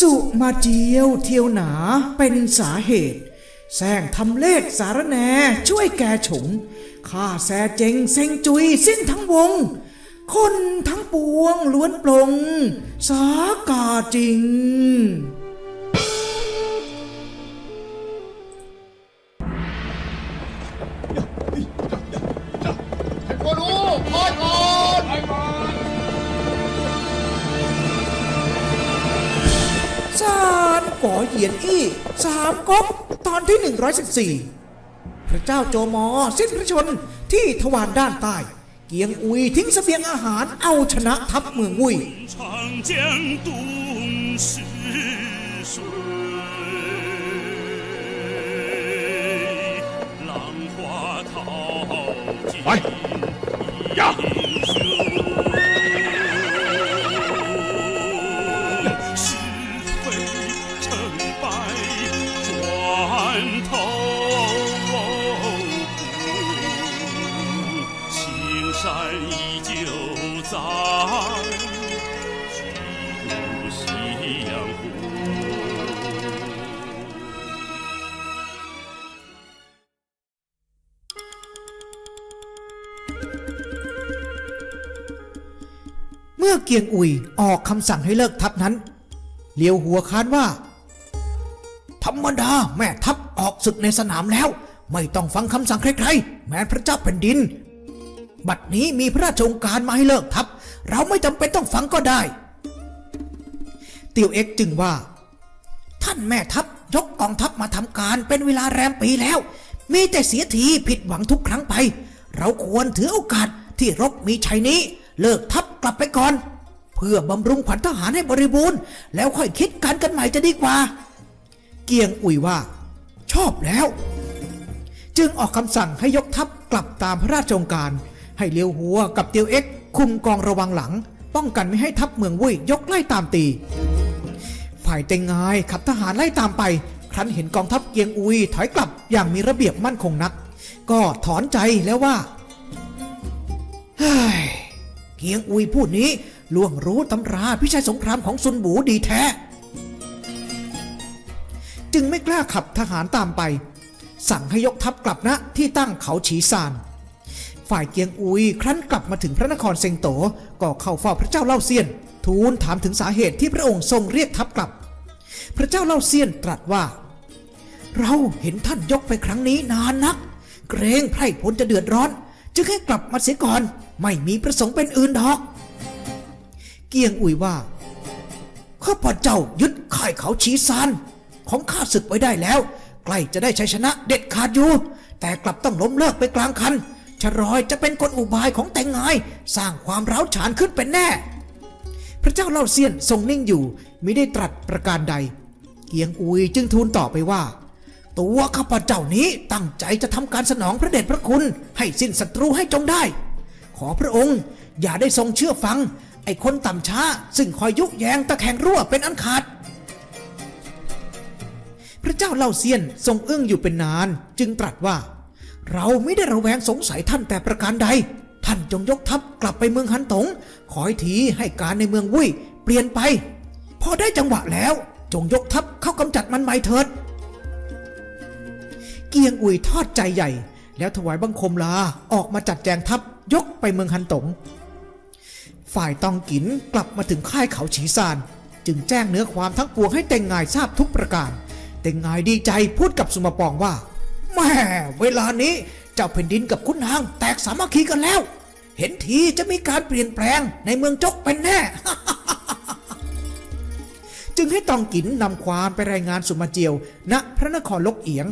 สุมาเจียวเทียวหนาเป็นสาเหตุแซงทำเลขสารแนช่วยแกฉงข้าแซเจงเซ็งจุยสิ้นทั้งวง คนทั้งปวงล้วนปลง สากาจริง ยียนอี้สามก๊กตอนที่ 114 พระเจ้าโจมอสิ้นพระชนที่ทวารด้านใต้ เกียงอุยทิ้งเสบียงอาหารเอาชนะทัพเมืองวุย เกียงอุยออกคำสั่งให้เลิกทัพนั้นเลียวหัวค้านว่า ธรรมดาแม่ทัพออกศึกในสนามแล้ว ไม่ต้องฟังคำสั่งใครๆ แม้พระเจ้าแผ่นดิน บัดนี้มีพระราชโองการมาให้เลิกทัพ เราไม่จำเป็นต้องฟังก็ได้ เตียวเอ็กจึงว่า ท่านแม่ทัพยกกองทัพมาทำการเป็นเวลาแรมปีแล้ว มีแต่เสียทีผิดหวังทุกครั้งไป เราควรถือโอกาสที่รบมีชัยนี้ เลิกทัพกลับไปก่อน เพื่อบำรุงขวัญทหารให้บริบูรณ์ แล้วค่อยคิดการกันใหม่จะดีกว่า เกียงอุยว่า ชอบแล้ว จึงออกคำสั่งให้ยกทัพกลับตามพระราชโองการ ให้เลียวหัวกับเตียวเอ็กคุมกองระวังหลัง ป้องกันไม่ให้ทัพเมืองวุ้ยยกไล่ตามตี ฝ่ายเต็งงายขับทหารไล่ตามไป ครั้นเห็นกองทัพเกียงอุยถอยกลับอย่างมีระเบียบมั่นคงนัก ก็ถอนใจแล้วว่าเฮ้ยเกียงอุยผู้นี้ ล่วงรู้ตำราพิชัยสงครามของซุนบูดีแท้ จึงไม่กล้าขับทหารตามไป สั่งให้ยกทัพกลับณที่ตั้งเขาฉีซานฝ่ายเกียงอุยครั้นกลับมาถึงพระนครเซิงโตก็เข้าเฝ้าพระเจ้าเล่าเซียน ทูลถามถึงสาเหตุที่พระองค์ทรงเรียกทัพกลับ พระเจ้าเล่าเซียนตรัสว่า เราเห็นท่านยกไปครั้งนี้นานนัก เกรงไพร่พลจะเดือดร้อน จึงให้กลับมาเสียก่อน ไม่มีประสงค์เป็นอื่นดอก เกียงอุยว่าข้าพเจ้ายึดค่ายเขาชีซานของข้าศึกไว้ได้แล้ว ใกล้จะได้ชัยชนะเด็ดขาดอยู่ แต่กลับต้องล้มเลิกไปกลางคันชรอยจะเป็นกลอุบายของแต่งงาย สร้างความร้าวฉานขึ้นเป็นแน่ พระเจ้าเล่าเซียนทรงนิ่งอยู่ไม่ได้ตรัสประการใด เกียงอุยจึงทูลต่อไปว่า ตัวข้าพเจ้านี้ตั้งใจจะทำการสนองพระเดชพระคุณ ให้สิ้นศัตรูให้จงได้ ขอพระองค์อย่าได้ทรงเชื่อฟัง ไอ้คนต่ำช้า ซึ่งคอยยุแยงตะแคงรั่วเป็นอันขาด พระเจ้าเล่าเซียนทรงอึ้งอยู่เป็นนาน จึงตรัสว่า เราไม่ได้ระแวงสงสัยท่านแต่ประการใด ท่านจงยกทัพกลับไปเมืองฮันตงขอให้ทีให้การในเมืองวุ้ยเปลี่ยนไป พอได้จังหวะแล้ว จงยกทัพเข้ากำจัดมันใหม่เถิด เกียงอุยทอดใจใหญ่ แล้วถวายบังคมลาออกมาจัดแจงทัพยกไปเมืองฮันตง ฝ่ายตองกินกลับมาถึงค่ายเขาฉีซาน จึงแจ้งเนื้อความทั้งปวงให้เต็งงายทราบทุกประการ เต็งงายดีใจพูดกับสุมาปองว่าแม่เวลานี้เจ้าแผ่นดินกับคุณนางแตกสามัคคีกันแล้ว เห็นทีจะมีการเปลี่ยนแปลงในเมืองจกเป็นแน่ จึงให้ตองกินนำความไปรายงานสุมาเจียว ณพระนครลกเอียง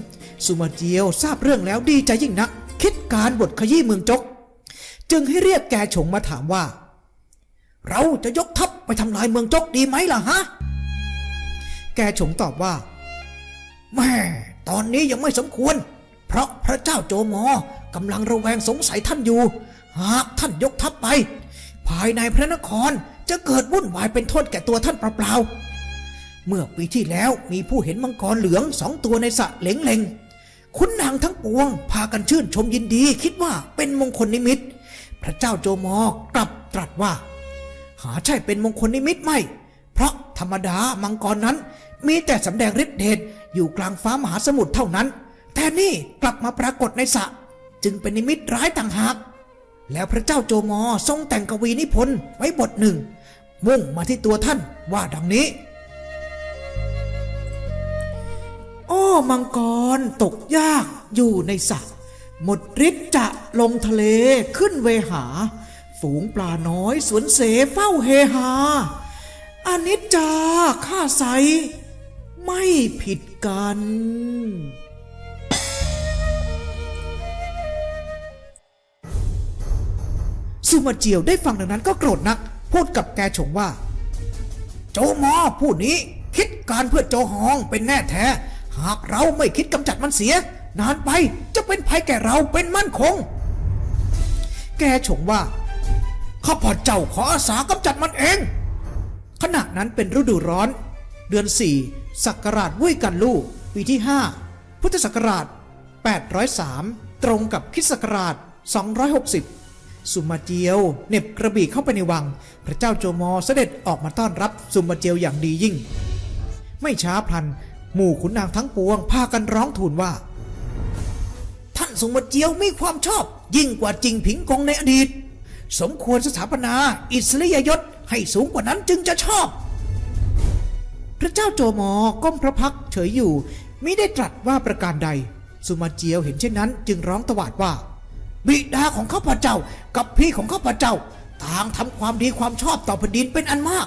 สุมาเจียวทราบเรื่องแล้วดีใจยิ่งนัก คิดการบทขยี้เมืองจก จึงให้เรียกแกฉงมาถามว่า เราจะยกทัพไปทำลายเมืองจกดีไหมล่ะฮะ แกฉงตอบว่า แม่ตอนนี้ยังไม่สมควร เพราะพระเจ้าโจมอกำลังระแวงสงสัยท่านอยู่ หากท่านยกทัพไป ภายในพระนครจะเกิดวุ่นวายเป็นโทษแก่ตัวท่านเปล่าๆ เมื่อปีที่แล้วมีผู้เห็นมังกรเหลืองสองตัวในสระเหลงเลงคุณนางทั้งปวง พากันชื่นชมยินดี คิดว่าเป็นมงคลนิมิต พระเจ้าโจมอกลับตรัสว่า หาใช่เป็นมงคลนิมิตไม่ เพราะธรรมดามังกรนั้น มีแต่สำแดงฤทธิ์เดชอยู่กลางฟ้ามหาสมุทรเท่านั้น แต่นี่กลับมาปรากฏในสระจึงเป็นนิมิตร้ายต่างหาก แล้วพระเจ้าโจมอทรงแต่งกวีนิพนธ์ไว้บทหนึ่ง มุ่งมาที่ตัวท่านว่าดังนี้อ้อมังกรตกยากอยู่ในสระหมดฤทธิ์จะลงทะเลขึ้นเวหา ฝูงปลาน้อยสวนเสเฝ้าเฮฮาอนิจจาข้าใส ไม่ผิดกัน สุมาเจียวได้ฟังดังนั้นก็โกรธนัก พูดกับแกฉงว่า โจมอผู้นี้คิดการเพื่อโจฮองเป็นแน่แท้ หากเราไม่คิดกำจัดมันเสีย นานไปจะเป็นภัยแก่เราเป็นมั่นคง แกฉงว่า ข้าพเจ้าขออาสากำจัดมันเอง ขณะนั้นเป็นฤดูร้อน เดือนสี่ศักราชวุ้ยกันลู่ปีที่5พุทธศักราช 803 ตรงกับคิศักราช 260 สุมาเจียวเน็บกระบี่เข้าไปในวัง พระเจ้าโจมอเสด็จออกมาต้อนรับสุมาเจียวอย่างดียิ่ง ไม่ช้าพลัน หมู่ขุนนางทั้งปวงพากันร้องทูลว่า ท่านสุมาเจียวมีความชอบยิ่งกว่าจริงผิงกงในอดีต สมควรสถาปนา อิสริยยศให้สูงกว่านั้นจึงจะชอบ พระเจ้าโจมอก้มพระพักเฉยอยู่มิได้ตรัสว่าประการใด สุมาเจียวเห็นเช่นนั้น จึงร้องตวาดว่า บิดาของข้าพเจ้ากับพี่ของข้าพเจ้าต่างทำความดีความชอบต่อแผ่นดินเป็นอันมาก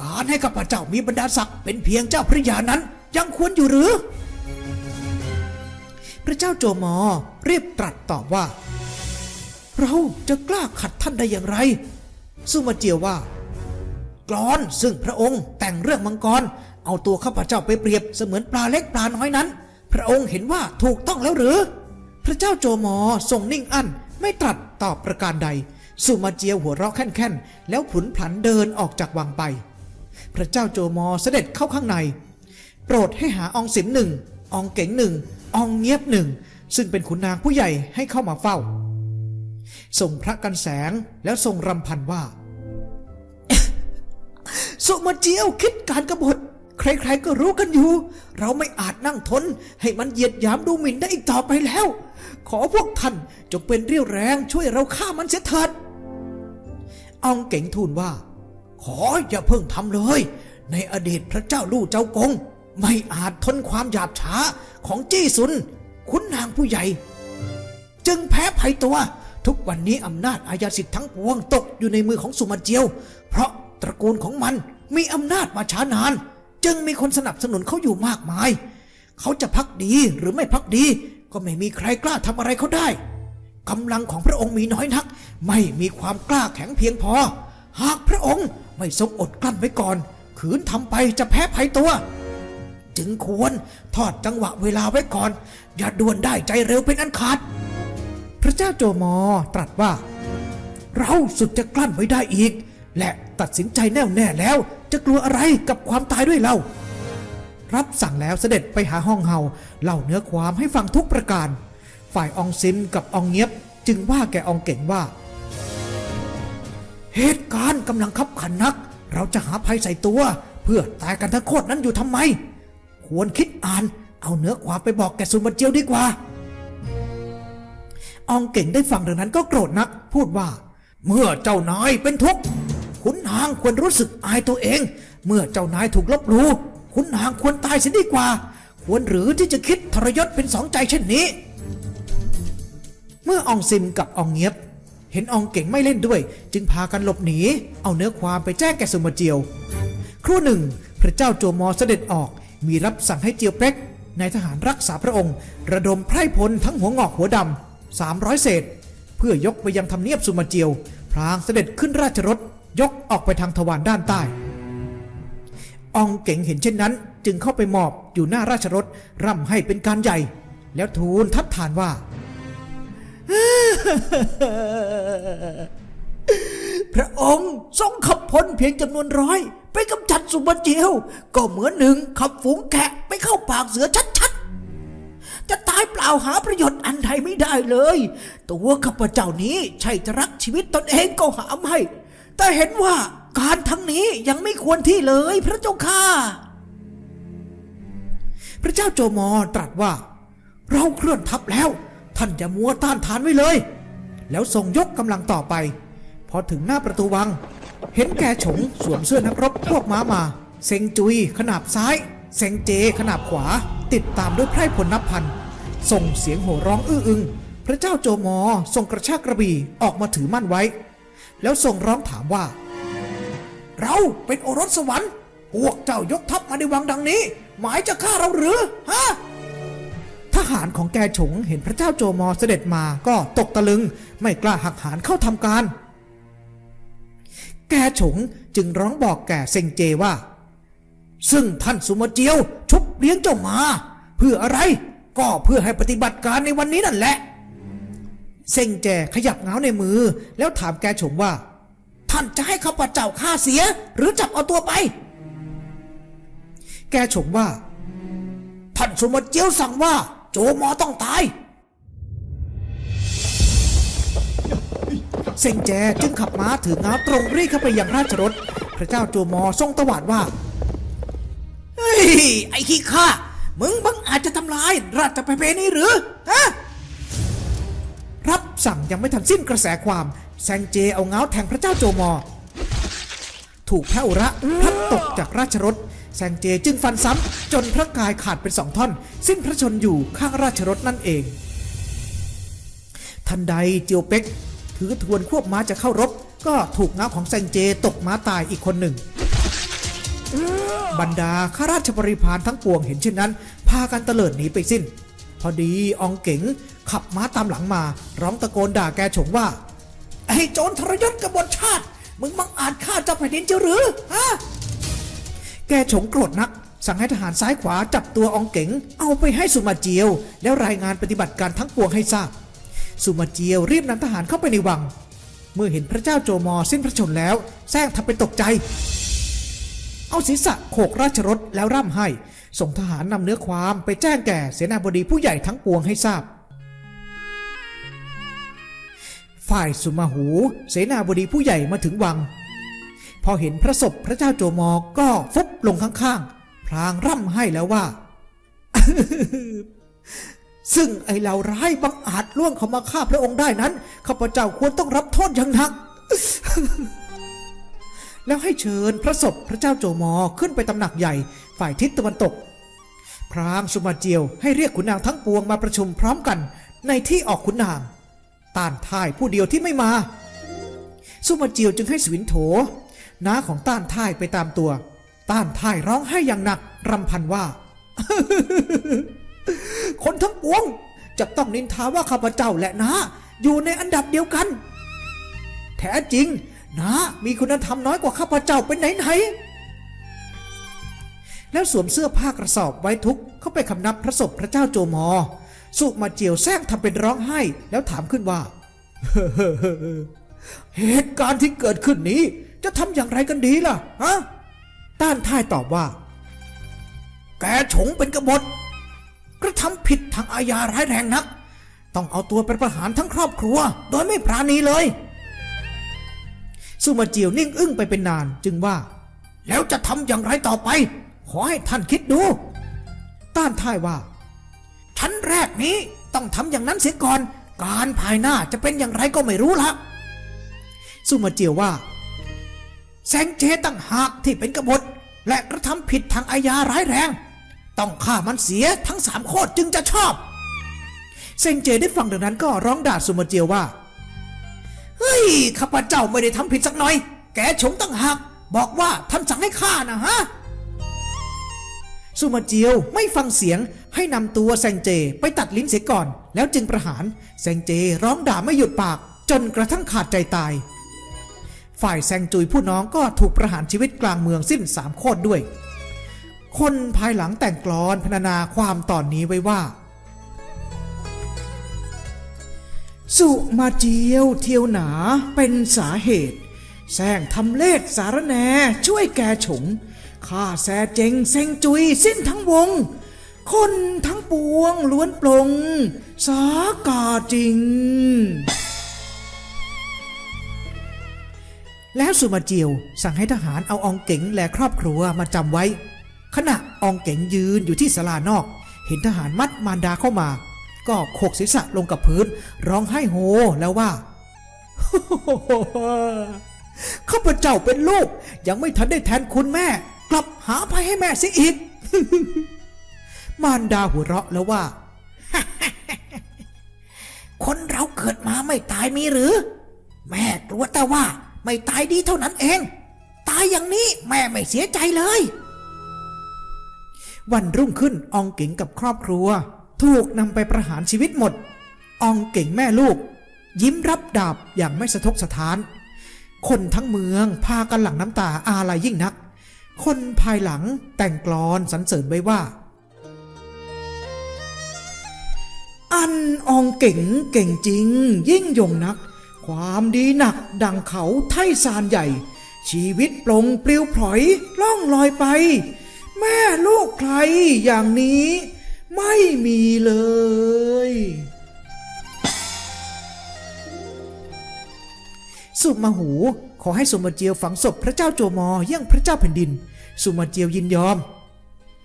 การให้ข้าพเจ้ามีบรรดาศักดิ์เป็นเพียงเจ้าพระยานั้น ยังควรอยู่หรือ พระเจ้าโจมอรีบตรัสตอบว่า เราจะกล้าขัดท่านได้อย่างไรสุมาเจียวว่ากรอนซึ่งพระองค์แต่งเรื่องมังกร เอาตัวข้าพเจ้าไปเปรียบเสมือนปลาเล็กปลาน้อยนั้น พระองค์เห็นว่าถูกต้องแล้วหรือ พระเจ้าโจมอทรงนิ่งอั้นไม่ตรัสตอบประการใด สุมาเจียวหัวเราะแค่นๆแล้วผุนผันเดินออกจากวังไป พระเจ้าโจมอเสด็จเข้าข้างใน โปรดให้หาองสิมหนึ่งองเก๋งหนึ่งองเงียบหนึ่งซึ่งเป็นขุนนางผู้ใหญ่ให้เข้ามาเฝ้า ส่งพระกันแสงแล้วทรงรำพันว่าสุมาเจียวคิดการกบฏใครๆก็รู้กันอยู่ เราไม่อาจนั่งทน ให้มันเหยียดหยามดูหมิ่นได้อีกต่อไปแล้ว ขอพวกท่านจงเป็นเรี่ยวแรงช่วยเราฆ่ามันเสียเถิดอองเก่งทูลว่า ขออย่าเพิ่งทำเลย ในอดีตพระเจ้าลู่เจ้ากง ไม่อาจทนความหยาบช้าของจี้ซุนขุนนางผู้ใหญ่ จึงแพ้ภัยตัว ทุกวันนี้อำนาจอาญาสิทธิ์ทั้งปวงตกอยู่ในมือของสุมาเจียว เพราะตระกูลของมันมีอำนาจมาช้านาน จึงมีคนสนับสนุนเขาอยู่มากมาย เขาจะพักดีหรือไม่พักดี ก็ไม่มีใครกล้าทำอะไรเขาได้กำลังของพระองค์มีน้อยนัก ไม่มีความกล้าแข็งเพียงพอ หากพระองค์ไม่ทรงอดกลั้นไว้ก่อน ขืนทำไปจะแพ้ภัยตัว จึงควรทอดจังหวะเวลาไว้ก่อน อย่าด่วนได้ใจเร็วเป็นอันขาด พระเจ้าโจมอตรัสว่า เราสุดจะกลั้นไว้ได้อีก และตัดสินใจแน่วแน่แล้ว จะกลัวอะไรกับความตายด้วยเรา รับสั่งแล้วเสด็จไปหาห้องเฮาเล่าเนื้อความให้ฟังทุกประการ ฝ่ายองซินกับองเงียบจึงว่าแกอองเก่งว่า เหตุการณ์กำลังคับขันนัก เราจะหาภัยใส่ตัว เพื่อตายกันทั้งโคตรนั้นอยู่ทำไม ควรคิดอ่านเอาเนื้อความไปบอกแกสุมาเจียวดีกว่า อองเก่งได้ฟังดังนั้นก็โกรธนัก พูดว่า เมื่อเจ้านายเป็นทุกข์ขุนนางควรรู้สึกอายตัวเอง เมื่อเจ้านายถูกลบหลู่ขุนนางควรตายเสียดีกว่า ควรหรือที่จะคิดทรยศเป็นสองใจเช่นนี้ เมื่ออองซิมกับอองเงียบ เห็นอองเก่งไม่เล่นด้วย จึงพากันหลบหนี เอาเนื้อความไปแจ้งแกสุมาเจียว ครู่หนึ่ง พระเจ้าโจมอเสด็จออกมีรับสั่งให้เจียวเป็กนายทหารรักษาพระองค์ ระดมไพร่พลทั้งหัวงอกหัวดำ สามร้อยเศษ เพื่อยกไปยังทำเนียบสุมาเจียว พลางเสด็จขึ้นราชรถยกออกไปทางทวารด้านใต้อองเก่งเห็นเช่นนั้น จึงเข้าไปหมอบอยู่หน้าราชรถร่ำให้เป็นการใหญ่ แล้วทูลทัดทานว่า พระองค์ทรงขับพลเพียงจำนวนร้อย ไปกำจัดสุมาเจียว ก็เหมือนหนึ่งขับฝูงแกะไปเข้าปากเสือชัด จะตายเปล่าหาประโยชน์อันใดไม่ได้เลย ตัวข้าพเจ้านี้ใช่จะรักชีวิตตนเองก็หาไม่ แต่เห็นว่าการทั้งนี้ยังไม่ควรที่เลยพระเจ้าค่ะพระเจ้าโจมอตรัสว่า เราเคลื่อนทัพแล้ว ท่านอย่ามัวต้านทานไว้เลย แล้วส่งยกกำลังต่อไป พอถึงหน้าประตูวัง เห็นแกฉงสวมเสื้อนักรบพวกม้ามา เซงจุยขนาบซ้าย เซงเจขนาบขวาติดตามด้วยไพร่พลนับพัน ส่งเสียงโห่ร้องอื้ออึง พระเจ้าโจมอทรงกระชากกระบี่ออกมาถือมั่นไว้ แล้วทรงร้องถามว่า เราเป็นโอรสสวรรค์พวกเจ้ายกทัพมาในวังดังนี้ หมายจะฆ่าเราหรือฮะทหารของแกฉงเห็นพระเจ้าโจมอเสด็จมาก็ตกตะลึง ไม่กล้าหักหานเข้าทำการ แกฉงจึงร้องบอกแก่เซงเจว่า ซึ่งท่านสุมาเจียวชุบเลี้ยงเจ้ามา เพื่ออะไรก็เพื่อให้ปฏิบัติการในวันนี้นั่นแหละ เซงแจขยับเงาในมือ แล้วถามแกฉงว่า ท่านจะให้ข้าพเจ้าฆ่าเสีย หรือจับเอาตัวไป แกฉงว่า ท่านสุมาเจียวสั่งว่า โจมอต้องตายเซงแจจึงขับม้าถือเงาตรงรีเข้าไปยังราชรถ พระเจ้าโจมอทรงตวาดว่า เฮ้ย ไอ้ขี้ข้า มึงบังอาจจะทำลาย ราชประเพณีหรือ ฮะ รับสั่งยังไม่ทันสิ้นกระแสความแซงเจเอาเงาแทงพระเจ้าโจมอ ถูกพระอุระพัดตกจากราชรถแซงเจจึงฟันซ้ำ จนพระกายขาดเป็นสองท่อน สิ้นพระชนอยู่ข้างราชรถนั่นเอง ทันใดเจียวเป็กถือทวนควบม้าจะเข้ารบ ก็ถูกเงาของแซงเจตกม้าตายอีกคนหนึ่ง บรรดาข้าราชบริพารทั้งปวงเห็นเช่นนั้น พากันเตลิดหนีไปสิ้น พอดีอองเก๋งขับม้าตามหลังมา ร้องตะโกนด่าแกฉงว่า ไอ้โจรทรยศกบฏชาติ มึงบังอาจฆ่าเจ้าแผ่นดินเจ้าหรือฮะแกฉงโกรธนัก สั่งให้ทหารซ้ายขวาจับตัวอองเก๋งเอาไปให้สุมาเจียว แล้วรายงานปฏิบัติการทั้งปวงให้ทราบ สุมาเจียวรีบนำทหารเข้าไปในวัง เมื่อเห็นพระเจ้าโจมอสิ้นพระชนแล้วแซงทำเป็นตกใจ เอาศีรษะโขกราชรถแล้วร่ำให้ ส่งทหารนำเนื้อความไปแจ้งแก่เสนาบดีผู้ใหญ่ทั้งปวงให้ทราบ ฝ่ายสุมาหู เสนาบดีผู้ใหญ่มาถึงวัง พอเห็นพระศพพระเจ้าโจมอก็ฟุบลงข้างๆ พลางร่ำให้แล้วว่า ซึ่งไอเหล่าร้ายบังอาจล่วงเข้ามาฆ่าพระองค์ได้นั้นข้าพเจ้าควรต้องรับโทษอย่างหนัก แล้วให้เชิญพระศพพระเจ้าโจมอขึ้นไปตำหนักใหญ่ฝ่ายทิศตะวันตก พรางสุมาเจียวให้เรียกขุนนางทั้งปวงมาประชุมพร้อมกันในที่ออกขุนนางต้านท่ายผู้เดียวที่ไม่มา สุมาเจียวจึงให้สวินโถน้าของต้านท่ายไปตามตัว ต้านท่ายร้องไห้อย่างหนักรำพันว่า คนทั้งปวงจะต้องนินทาว่าข้าพเจ้าและน้าอยู่ในอันดับเดียวกัน แท้จริง นะมีคุณธรรมน้อยกว่าข้าพเจ้าเป็นไหนไหน แล้วสวมเสื้อผ้ากระสอบไว้ทุกข์เข้าไปคำนับพระศพพระเจ้าโจมอ สุมาเจียวแซงทำเป็นร้องไห้ แล้วถามขึ้นว่า เหตุการณ์ที่เกิดขึ้นนี้ จะทำอย่างไรกันดีล่ะฮะต้านท่ายตอบว่า แกฉงเป็นกบฏกระทำผิดทางอาญาร้ายแรงนัก ต้องเอาตัวไปประหารทั้งครอบครัว โดยไม่ปราณีเลย สุมาเจียวนิ่งอึ้งไปเป็นนานจึงว่า แล้วจะทำอย่างไรต่อไป ขอให้ท่านคิดดู ต้านท่ายว่า ชั้นแรกนี้ต้องทำอย่างนั้นเสียก่อน การภายหน้าจะเป็นอย่างไรก็ไม่รู้ละสุมาเจียวว่าแสงเจตั้งหากที่เป็นกบฏ และกระทำผิดทางอาญาร้ายแรง ต้องฆ่ามันเสียทั้งสามโคตรจึงจะชอบเซงเจได้ฟังดังนั้นก็ร้องด่าสุมาเจียวว่า ข้าพเจ้าไม่ได้ทำผิดสักหน่อย แกฉงตั้งหากบอกว่าท่านสั่งให้ฆ่านะฮะ สุมาเจียวไม่ฟังเสียงให้นำตัวแซงเจไปตัดลิ้นเสียก่อน แล้วจึงประหาร แซงเจร้องด่าไม่หยุดปาก จนกระทั่งขาดใจตาย ฝ่ายแซงจุยผู้น้องก็ถูกประหารชีวิตกลางเมืองสิ้นสามโคตรด้วย คนภายหลังแต่งกลอนพรรณนาความตอนนี้ไว้ว่า สุมาเจียวเที่ยวหนาเป็นสาเหตุแซงทำเลศสารแหนช่วยแกฉงข้าแซเจงเซงจุยสิ้นทั้งวง คนทั้งปวงล้วนปลง สากาจริง แล้วสุมาเจียวสั่งให้ทหารเอาอองเก๋งและครอบครัวมาจำไว้ ขณะอองเก๋งยืนอยู่ที่ศาลานอก เห็นทหารมัดมารดาเข้ามา ก็โขกศีรษะลงกับพื้น ร้องไห้โฮแล้วว่าข้าพเจ้าเป็นลูก ยังไม่ทันได้แทนคุณแม่ กลับหาภัยให้แม่เสียอีก มารดาหัวเราะแล้วว่า คนเราเกิดมาไม่ตายมีหรือ แม่กลัวแต่ว่า ไม่ตายดีเท่านั้นเอง ตายอย่างนี้แม่ไม่เสียใจเลย วันรุ่งขึ้นอองเก๋งกับครอบครัว ถูกนำไปประหารชีวิตหมดอองเก๋งแม่ลูก ยิ้มรับดาบอย่างไม่สะทกสะท้าน คนทั้งเมืองพากันหลั่งน้ำตาอาลัยยิ่งนัก คนภายหลังแต่งกลอนสรรเสริญไว้ว่า อันอองเก่งเก่งจริง ยิ่งยงนัก ความดีหนักดังเขาไทซานใหญ่ ชีวิตปลงปลิวพลอยล่องลอยไป แม่ลูกใครอย่างนี้ ไม่มีเลย สุมาหู ขอให้สุมาเจียวฝังศพพระเจ้าโจมอเยี่ยงพระเจ้าแผ่นดิน สุมาเจียวยินยอม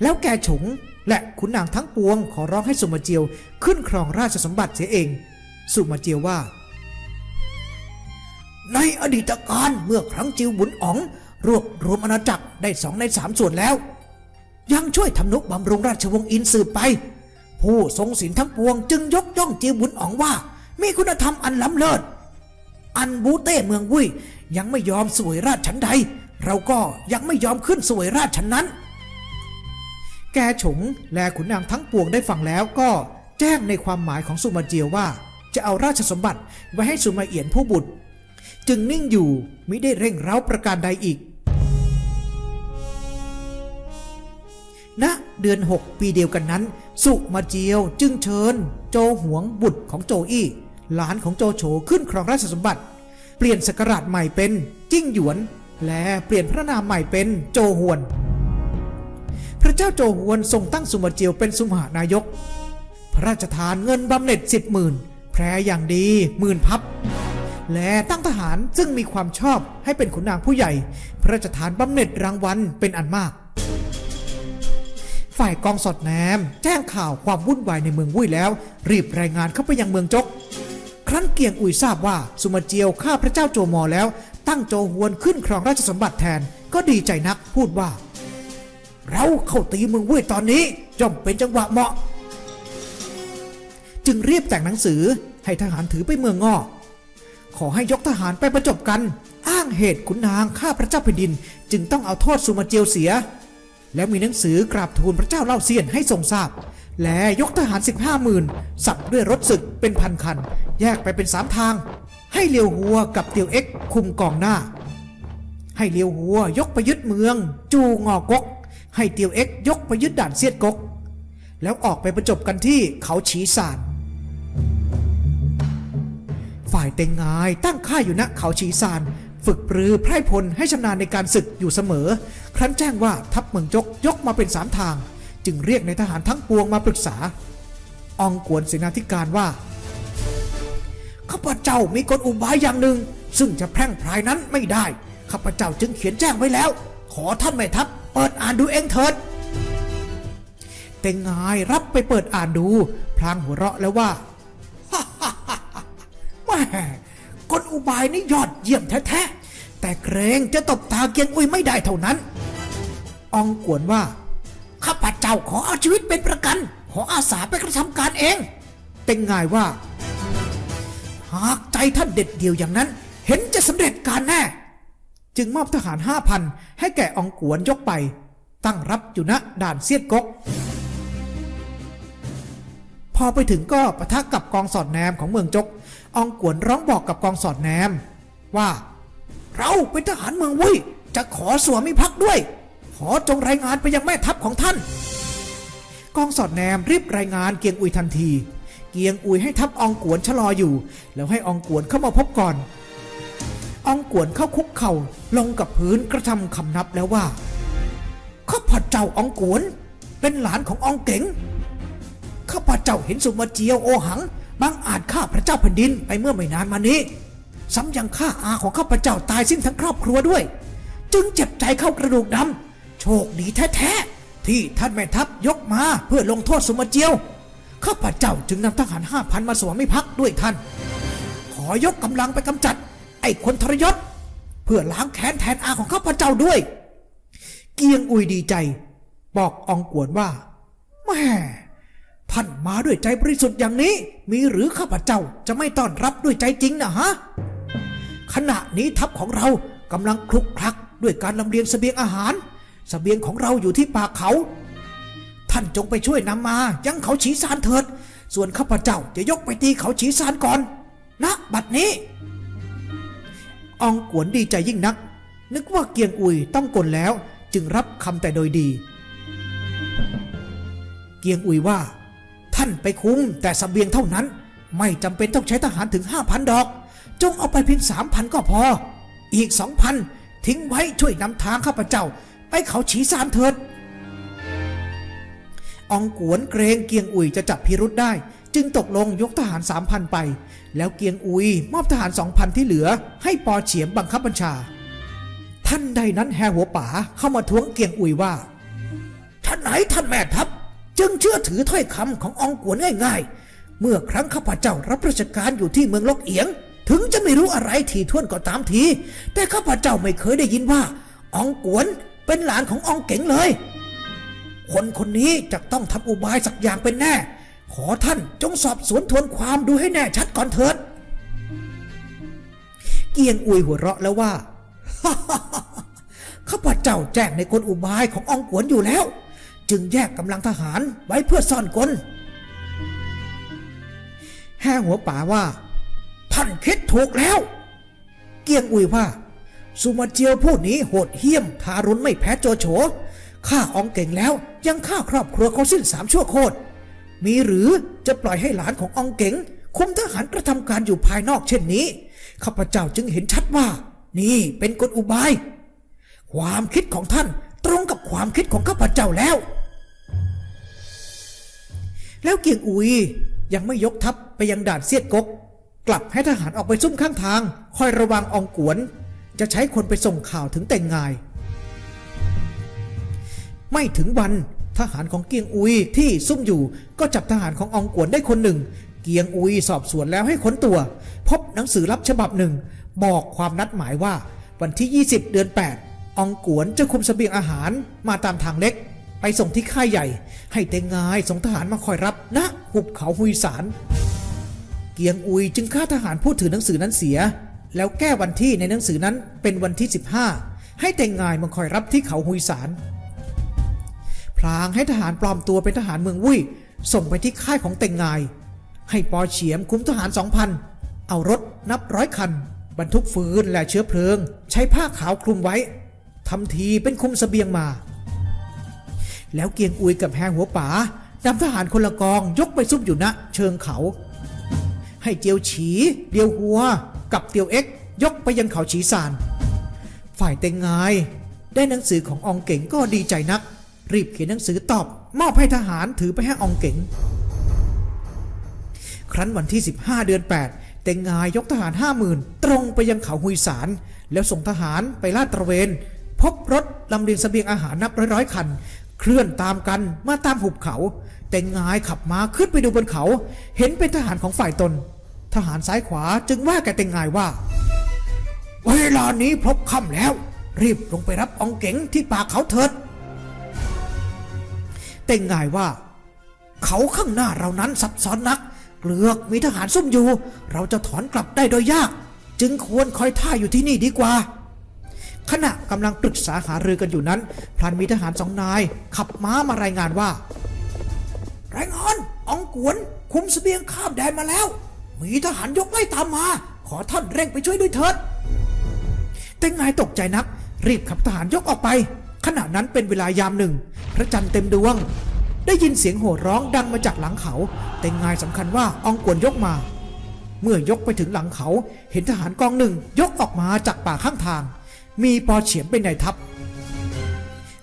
แล้วแกฉงและขุนนางทั้งปวง ขอร้องให้สุมาเจียวขึ้นครองราชสมบัติเสียเอง สุมาเจียวว่า ในอดีตการเมื่อครั้งจิวบุญอ๋อง รวบรวมอาณาจักรได้สองในสามส่วนแล้ว ยังช่วยทำนุบำรุงราชวงศ์อินสืบไป ผู้ทรงศีลทั้งปวงจึงยกย่องจิวบุญอ๋องว่า มีคุณธรรมอันล้ำเลิศ อันบูเต้เมืองวุ้ยยังไม่ยอมสวยราชฉันใด เราก็ยังไม่ยอมขึ้นสวยราชฉันนั้น แกฉงและขุนนางทั้งปวงได้ฟังแล้วก็แจ้งในความหมายของสุมาเจียวว่า จะเอาราชสมบัติไว้ให้สุมาเอียนผู้บุตร จึงนิ่งอยู่มิได้เร่งเร้าประการใดอีก ณเดือน 6 ปีเดียวกันนั้น สุมาเจียวจึงเชิญ โจหวงบุตรของโจอี้หลานของโจโฉขึ้นครองราชสมบัติ เปลี่ยนสกราชใหม่เป็นจิ้งหยวน และเปลี่ยนพระนามใหม่เป็นโจหวน พระเจ้าโจหวนทรงตั้งสุมาเจียวเป็นสุมหานายก พระราชทานเงินบำเหน็จสิบหมื่นแพรอย่างดีหมื่นพับ และตั้งทหารซึ่งมีความชอบให้เป็นขุนนางผู้ใหญ่ พระราชทานบำเหน็จรางวัลเป็นอันมาก ฝ่ายกองสอดแนม แจ้งข่าวความวุ่นวายในเมืองวุ้ยแล้ว รีบรายงานเข้าไปยังเมืองจก ครั้นเกียงอุยทราบว่าสุมาเจียวฆ่าพระเจ้าโจมอแล้ว ตั้งโจหวนขึ้นครองราชสมบัติแทนก็ดีใจนักพูดว่า เราเข้าตีเมืองวุ้ยตอนนี้ย่อมเป็นจังหวะเหมาะ จึงเรียบแต่งหนังสือให้ทหารถือไปเมืองงอขอให้ยกทหารไปประจบกัน อ้างเหตุขุนนางฆ่าพระเจ้าแผ่นดิน จึงต้องเอาโทษสุมาเจียวเสีย แล้วมีหนังสือกราบทูลพระเจ้าเล่าเซียนให้ทรงทราบ และยกทหาร 15หมื่นสับด้วยรถศึกเป็นพันคัน แยกไปเป็นสามทาง ให้เลียวหัวกับเตียวเอ็กคุมกองหน้า ให้เลียวหัวยกไปยึดเมือง จูงอกก ให้เตียวเอ็กยกไปยึดด่านเซียดกก แล้วออกไปประจบกันที่เขาฉีสานฝ่ายเต็งงายตั้งค่ายอยู่ณเขาชีซาน ฝึกปรือไพร่พลให้ชำนาญในการศึกอยู่เสมอ ครั้นแจ้งว่าทัพเมืองจกยกมาเป็นสามทาง จึงเรียกในทหารทั้งปวงมาปรึกษา องกวนเสนาธิการว่า ข้าพเจ้ามีกลอุบายอย่างหนึ่ง ซึ่งจะแพร่งพรายนั้นไม่ได้ ข้าพเจ้าจึงเขียนแจ้งไว้แล้ว ขอท่านแม่ทัพเปิดอ่านดูเองเถิดเต็งายรับไปเปิดอ่านดู พลางหัวเราะแล้วว่าแม่ กลอุบายนี่ยอดเยี่ยมแท้ๆ แต่เกรงจะตบตาเกียงอุ้ยไม่ได้เท่านั้น อองกวนว่า ข้าพเจ้าขอเอาชีวิตเป็นประกัน ขออาสาไปกระทำการเอง เต็งงายว่า หากใจท่านเด็ดเดียวอย่างนั้น เห็นจะสำเร็จการแน่ จึงมอบทหารห้าพันให้แก่อองกวนยกไป ตั้งรับอยู่ณด่านเซียดกกพอไปถึงก็ปะทะกับกองสอดแนมของเมืองจก องกวนร้องบอกกับกองสอดแนม ว่า เราเป็นทหารเมืองวุ้ยจะขอสวมิภักดิ์ด้วย ขอจงรายงานไปยังแม่ทัพของท่าน กองสอดแนมรีบรายงานเกียงอุยทันที เกียงอุยให้ทัพอองกวนชะลออยู่ แล้วให้อองกวนเข้ามาพบก่อนอองกวนเข้าคุกเข่าลงกับพื้นกระทำคำนับแล้วว่าข้าพเจ้าอองกวน เป็นหลานของอองเก๋งข้าพเจ้าเห็นสุมาเจียวโอหัง บางอาจฆ่าพระเจ้าแผ่นดินไปเมื่อไม่นานมานี้ ซ้ำยังฆ่าอาของข้าพเจ้าตายสิ้นทั้งครอบครัวด้วย จึงเจ็บใจเข้ากระดูกดำโชคดีแท้ๆที่ท่านแม่ทัพยกมาเพื่อลงโทษสมเจียว ข้าพเจ้าจึงนำทหารห้าพันมาสวามิภักด้วยท่าน ขอยกกำลังไปกำจัด ไอ้คนทรยศ เพื่อล้างแค้นแทนอาของข้าพเจ้าด้วย เกียงอุยดีใจ บอกอองกวนว่าแม่ ท่านมาด้วยใจบริสุทธิ์อย่างนี้ มีหรือข้าพเจ้าจะไม่ต้อนรับด้วยใจจริงนะฮะ ขณะนี้ทัพของเรากำลังคลุกคลักด้วยการลำเลียงเสบียงอาหารเสบียงของเราอยู่ที่ปากเขา ท่านจงไปช่วยนำมา ยังเขาฉีซานเถิด ส่วนข้าพเจ้าจะยกไปตีเขาฉีซานก่อนณบัดนี้อองกวนดีใจยิ่งนัก นึกว่าเกียงอุยต้องกลแล้ว จึงรับคำแต่โดยดี เกียงอุยว่า ท่านไปคุ้มแต่สเสบียงเท่านั้น ไม่จำเป็นต้องใช้ทหารถึงห้าพันดอก จงเอาไปเพียงสามพันก็พอ อีกสองพันทิ้งไว้ช่วยนำทางข้าพเจ้า ไปเขาฉีซานเถิดองกวนเกรงเกียงอุยจะจับพิรุษได้ จึงตกลงยกทหารสามพันไป แล้วเกียงอุยมอบทหารสองพันที่เหลือ ให้ปอเฉียมบังคับบัญชา ท่านใดนั้นแฮหัวป๋าเข้ามาท้วงเกียงอุยว่าท่านไหนท่านแม่ทัพ จึงเชื่อถือถ้อยคำขององกวนง่ายๆ เมื่อครั้งข้าพเจ้ารับราชการอยู่ที่เมืองลกเอียง ถึงจะไม่รู้อะไรทีท่วนก็ตามที แต่ข้าพเจ้าไม่เคยได้ยินว่าองกวนเป็นหลานขององเก๋งเลย คนคนนี้จะต้องทำอุบายสักอย่างเป็นแน่ ขอท่านจงสอบสวนทวนความดูให้แน่ชัดก่อนเถิด เกียงอุยหัวเราะแล้วว่าข้าพเจ้าแจ้งในกลอุบายของอองกวนอยู่แล้ว จึงแยกกำลังทหารไว้เพื่อซ่อนกลแห่หัวป่าว่า ท่านคิดถูกแล้ว เกียงอุยว่า สุมาเจียวผู้นี้โหดเหี้ยมทารุณไม่แพ้โจโฉฆ่าอองเก่งแล้วยังฆ่าครอบครัวเขาสิ้นสามชั่วโคตร มีหรือจะปล่อยให้หลานของอองเก๋งคุมทหารกระทำการอยู่ภายนอกเช่นนี้ ข้าพเจ้าจึงเห็นชัดว่า นี่เป็นกลอุบาย ความคิดของท่านตรงกับความคิดของข้าพเจ้าแล้ว แล้วเกียงอุยยังไม่ยกทัพไปยังด่านเสียดกก กลับให้ทหารออกไปซุ่มข้างทาง คอยระวังอองกวน จะใช้คนไปส่งข่าวถึงแต่งงาย ไม่ถึงวันทหารของเกียงอุยที่ซุ่มอยู่ก็จับทหารขององกวนได้คนหนึ่ง เกียงอุยสอบสวนแล้วให้ค้นตัว พบหนังสือลับฉบับหนึ่ง บอกความนัดหมายว่าวันที่ 20 เดือน 8อองกวนจะคุมเสบียงอาหารมาตามทางเล็ก ไปส่งที่ค่ายใหญ่ ให้เตงงายส่งทหารมาคอยรับณหุบเขาหุยสาร เกียงอุยจึงฆ่าทหารผู้ถือหนังสือนั้นเสีย แล้วแก้วันที่ในหนังสือนั้นเป็นวันที่ 15 ให้เตงงายมาคอยรับที่เขาหุยสารพลางให้ทหารปลอมตัวเป็นทหารเมืองวุ้ยส่งไปที่ค่ายของเตงงาย ให้ปอเฉียมคุ้มทหารสองพันเอารถนับร้อยคัน บรรทุกฟืนและเชื้อเพลิง ใช้ผ้าขาวคลุมไว้ทำทีเป็นคุมเสบียงมา แล้วเกียงอุยกับแฮหัวป๋านำทหารคนละกองยกไปซุ่มอยู่ณเชิงเขา ให้เจียวฉีเดียวหัว กับเตียวเอ็ก ยกไปยังเขาฉีซาน ฝ่ายเต็งงายได้หนังสือขององเก่งก็ดีใจนัก รีบเขียนหนังสือตอบ มอบให้ทหารถือไปให้องเก๋งครั้นวันที่ 15 เดือน 8 เต็งงายยกทหารห้าหมื่นตรงไปยังเขาหุยสาร แล้วส่งทหารไปลาดตระเวน พบรถลำเลียงเสบียงอาหารนับร้อยๆคัน เคลื่อนตามกันมาตามหุบเขาเต็งงายขับมาขึ้นไปดูบนเขา เห็นเป็นทหารของฝ่ายตน ทหารซ้ายขวาจึงว่าแกเต็งงายว่า เวลานี้พบค่ำแล้ว รีบลงไปรับองเก๋งที่ปากเขาเถิดเต็งงายว่า เขาข้างหน้าเรานั้นซับซ้อนนักเกลือกมีทหารซุ่มอยู่ เราจะถอนกลับได้โดยยาก จึงควรคอยท่าอยู่ที่นี่ดีกว่า ขณะกำลังปรึกษาหารือกันอยู่นั้น พลันมีทหารสองนาย ขับม้ามารายงานว่า รายงานอองกวน คุมเสบียงข้ามแดนมาแล้ว มีทหารยกไล่ตามมา ขอท่านเร่งไปช่วยด้วยเถิดเต็งนายตกใจนัก รีบขับทหารยกออกไป ขณะนั้นเป็นเวลายามหนึ่ง พระจันทร์เต็มดวง ได้ยินเสียงโห่ร้องดังมาจากหลังเขาเต็งนายสำคัญว่าอองกวนยกมา เมื่อยกไปถึงหลังเขา เห็นทหารกองหนึ่งยกออกมาจากป่าข้างทาง มีปอเฉียมเป็นนายทัพ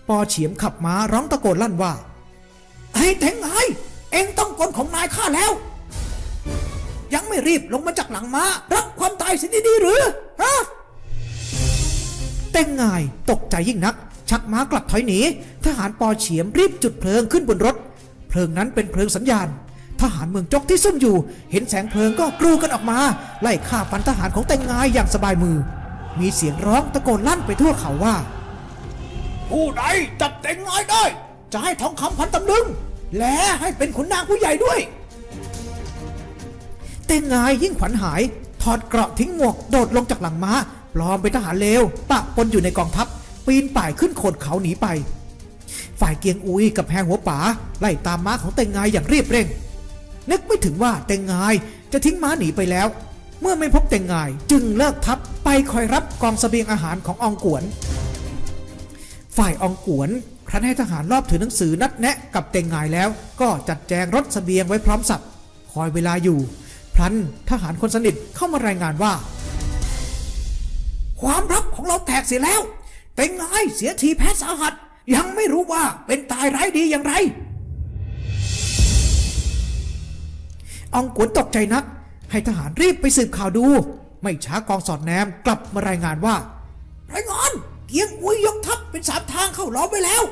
ปอเฉียมขับม้าร้องตะโกนลั่นว่าไอ้เต็งนายเอ็งต้องกลของนายข้าแล้ว ยังไม่รีบลงมาจากหลังม้า รับความตายสิดีๆหรือฮะเต้งง่ายตกใจยิ่งนัก ชักม้ากลับถอยหนี ทหารปอเฉียมรีบจุดเพลิงขึ้นบนรถ เพลิงนั้นเป็นเพลิงสัญญาณ ทหารเมืองจกที่ซุ่มอยู่ เห็นแสงเพลิงก็กรูกันออกมา ไล่ฆ่าฟันทหารของเต้งง่ายอย่างสบายมือ มีเสียงร้องตะโกนลั่นไปทั่วเขาว่า ผู้ใดจับเต็งน้อยได้ จะให้ทองคำพันตำลึง และให้เป็นขุนนางผู้ใหญ่ด้วย เต็งงายยิ่งขวัญหาย ถอดเกราะทิ้งหมวกโดดลงจากหลังม้าปลอมเป็นทหารเลวปะปนอยู่ในกองทัพ ปีนป่ายขึ้นโขดเขาหนีไป ฝ่ายเกียงอุยกับแพงหัวป๋าไล่ตามม้าของเต็งงายอย่างรีบเร่ง นึกไม่ถึงว่าเต็งงายจะทิ้งม้าหนีไปแล้ว เมื่อไม่พบเต็งงายจึงเลิกทัพไปคอยรับกองสเสบียงอาหารขององกวน ฝ่ายองกวนครั้นให้ทหารรอบถือหนังสือนัดแนะกับเต็งงายแล้ว ก็จัดแจงรถสเสบียงไว้พร้อมสับคอยเวลาอยู่พลันทหารคนสนิทเข้ามารายงานว่า ความลับของเราแตกเสียแล้วเต็งงายเสียทีแพ้สาหัส ยังไม่รู้ว่าเป็นตายร้ายดีอย่างไรอองกวนตกใจนัก ให้ทหารรีบไปสืบข่าวดู ไม่ช้ากองสอดแนมกลับมารายงานว่ารายงานเกียงอุยยกทัพเป็นสามทางเข้าล้อมไปแล้ว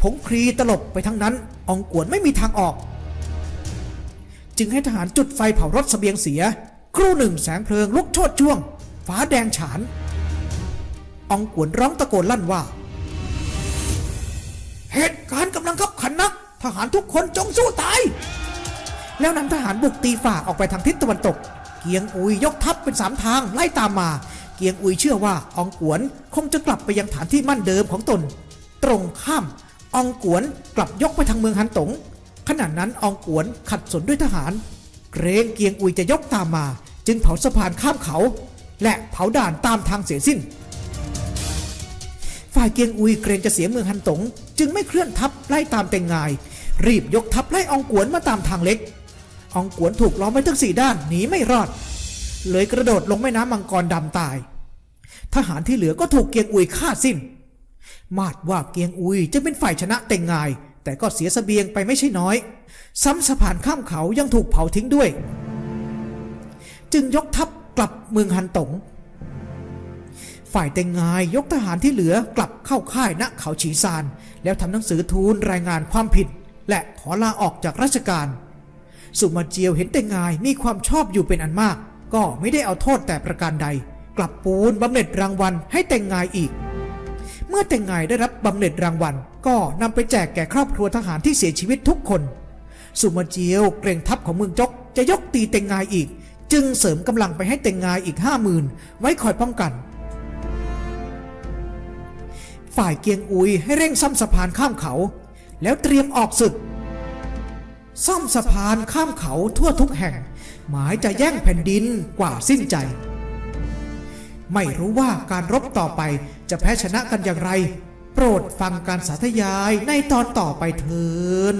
ผงครีตลบไปทั้งนั้นอองกวนไม่มีทางออก จึงให้ทหารจุดไฟเผารถเสบียงเสีย ครู่หนึ่งแสงเพลิงลุกโชดช่วง ฟ้าแดงฉานอองกวนร้องตะโกนลั่นว่า เหตุการณ์กำลังขับขันนัก ทหารทุกคนจงสู้ตาย แล้วนำทหารบุกตีฝ่าออกไปทางทิศตะวันตก เกียงอุยยกทัพเป็นสามทางไล่ตามมา เกียงอุยเชื่อว่าอองกวนคงจะกลับไปยังฐานที่มั่นเดิมของตน ตรงข้ามอองกวนกลับยกไปทางเมืองฮันตงขณะนั้นอองกวนขัดสนด้วยทหาร เกรงเกียงอุยจะยกตามมา จึงเผาสะพานข้ามเขา และเผาด่านตามทางเสียสิ้น ฝ่ายเกียงอุยเกรงจะเสียเมืองฮันตง จึงไม่เคลื่อนทัพไล่ตามเต็งงาย รีบยกทัพไล่อองกวนมาตามทางเล็ก อองกวนถูกล้อมไว้ทั้งสี่ด้านหนีไม่รอด เลยกระโดดลงแม่น้ำมังกรดำตาย ทหารที่เหลือก็ถูกเกียงอุยฆ่าสิ้น มาดว่าเกียงอุยจะเป็นฝ่ายชนะเต็งงาย แต่ก็เสียสเสบียงไปไม่ใช่น้อย ซ้ำสะพานข้ามเขายังถูกเผาทิ้งด้วย จึงยกทัพกลับเมืองฮันตง ฝ่ายเต็งงายยกทหารที่เหลือกลับเข้าค่ายณเขาฉีซาน แล้วทำหนังสือทูลรายงานความผิด และขอลาออกจากราชการ สุมาเจียวเห็นเต็งงายมีความชอบอยู่เป็นอันมาก ก็ไม่ได้เอาโทษแต่ประการใด กลับปูนบำเหน็จรางวัลให้เต็งงายอีก เมื่อเต็งงายได้รับบำเหน็จรางวัล ก็นำไปแจกแก่ครอบครัวทหารที่เสียชีวิตทุกคน สุมาเจียวเกรงทัพของเมืองจกจะยกตีเต็งงายอีก จึงเสริมกำลังไปให้เต็งงายอีกห้าหมื่นไว้คอยป้องกันฝ่ายเกียงอุยให้เร่งซ่อมสะพานข้ามเขา แล้วเตรียมออกศึก ซ่อมสะพานข้ามเขาทั่วทุกแห่ง หมายจะแย่งแผ่นดินกว่าสิ้นใจ ไม่รู้ว่าการรบต่อไปจะแพ้ชนะกันอย่างไร โปรดฟังการสาธยายในตอนต่อไปเถิด